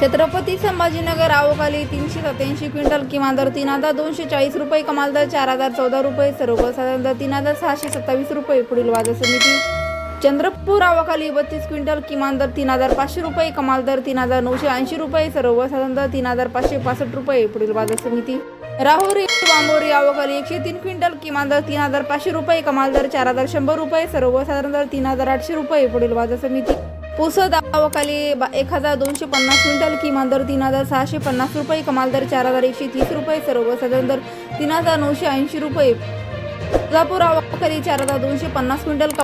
छत्रपती संभाजीनगर आवकाली तीनशे सत्याऐंशी क्विंटल किमान दर तीन हजार दोनशे चाळीस रुपये कमाल दर चार हजार चौदा रुपये सर्वसाधारण दर तीन हजार सहाशे सत्तावीस रुपये पुढील बाजार समिती. चंद्रपूर आवकाली बत्तीस क्विंटल किमान दर तीन हजार पाचशे रुपये कमाल दर तीन हजार नऊशे ऐंशी रुपये सर्वसाधारण दर तीन हजार पाचशे पासष्ट रुपये पुढील बाजार समिती. राहुरी बांबोरी आवकाली एकशे तीन क्विंटल किमान दर तीन हजार पाचशे रुपये कमाल दर चार हजार शंभर रुपये सर्वसाधारण दर तीन हजार आठशे रुपये पुढील बाजार समिती. पुसद दावाखाली बा एक हजार दोनशे पन्नास क्विंटल किमान दर तीन हजार सहाशे पन्नास रुपये कमाल दर चार हजार एकशे तीस रुपये सर्वसाधारण दर तीन हजार नऊशे ऐंशी रुपये. तुळजापूर आवाखाली चार हजार दोनशे पन्नास क्विंटल